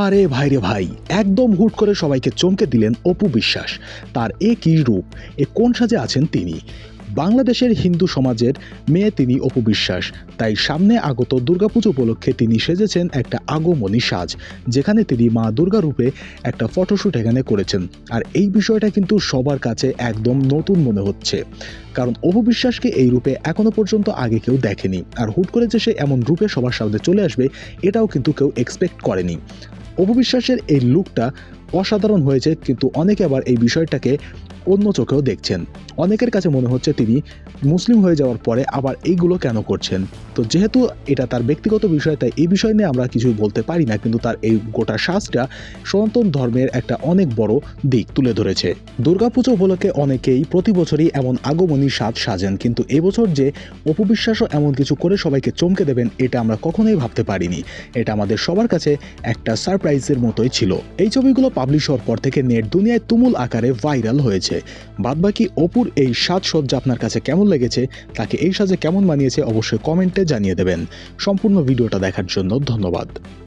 আরে ভাই রে ভাই, একদম হুট করে সবাইকে চমকে দিলেন অপু বিশ্বাস। তার এ কী রূপ? এ কোন সাজে আছেন তিনি? বাংলাদেশের হিন্দু সমাজের মেয়ে তিনি অপু বিশ্বাস। তাই সামনে আগত দুর্গাপুজো উপলক্ষে তিনি সেজেছেন একটা আগমনী সাজ, যেখানে তিনি মা দুর্গা রূপে একটা ফটোশ্যুট এখানে করেছেন। আর এই বিষয়টা কিন্তু সবার কাছে একদম নতুন মনে হচ্ছে। কারণ অপু বিশ্বাসকে এই রূপে এখনও পর্যন্ত আগে কেউ দেখেনি। আর হুট করে যে সে এমন রূপে সবার সামনে চলে আসবে, এটাও কিন্তু কেউ এক্সপেক্ট করেনি। অপু বিশ্বাসের এই লুকটা অসাধারণ হয়েছে, কিন্তু অনেকে আবার এই বিষয়টাকে অন্য চোখেও দেখছেন। অনেকের কাছে মনে হচ্ছে তিনি মুসলিম হয়ে যাওয়ার পরে আবার এইগুলো কেন করছেন? তো যেহেতু এটা তার ব্যক্তিগত বিষয়, তাই এই বিষয় নিয়ে আমরা কিছুই বলতে পারি না, কিন্তু তার এই গোটা সাজটা সনাতন ধর্মের একটা অনেক বড় দিক তুলে ধরেছে। দুর্গাপুজো উপলক্ষে অনেকেই প্রতি বছরই এমন আগমনী স্বাদ সাজেন, কিন্তু এবছর যে অপবিশ্বাসও এমন কিছু করে সবাইকে চমকে দেবেন, এটা আমরা কখনোই ভাবতে পারিনি। এটা আমাদের সবার কাছে একটা সারপ্রাইজের মতোই ছিল। এই ছবিগুলো পাবলিশ হওয়ার পর থেকে নেট দুনিয়ায় তুমুল আকারে ভাইরাল হয়েছে। বাদবাকি অপুর এই সাজসজ্জা আপনার কাছে কেমন লেগেছে, তাকে এই সাজে কেমন মানিয়েছে অবশ্যই কমেন্টে জানিয়ে দেবেন। সম্পূর্ণ ভিডিওটা দেখার জন্য ধন্যবাদ।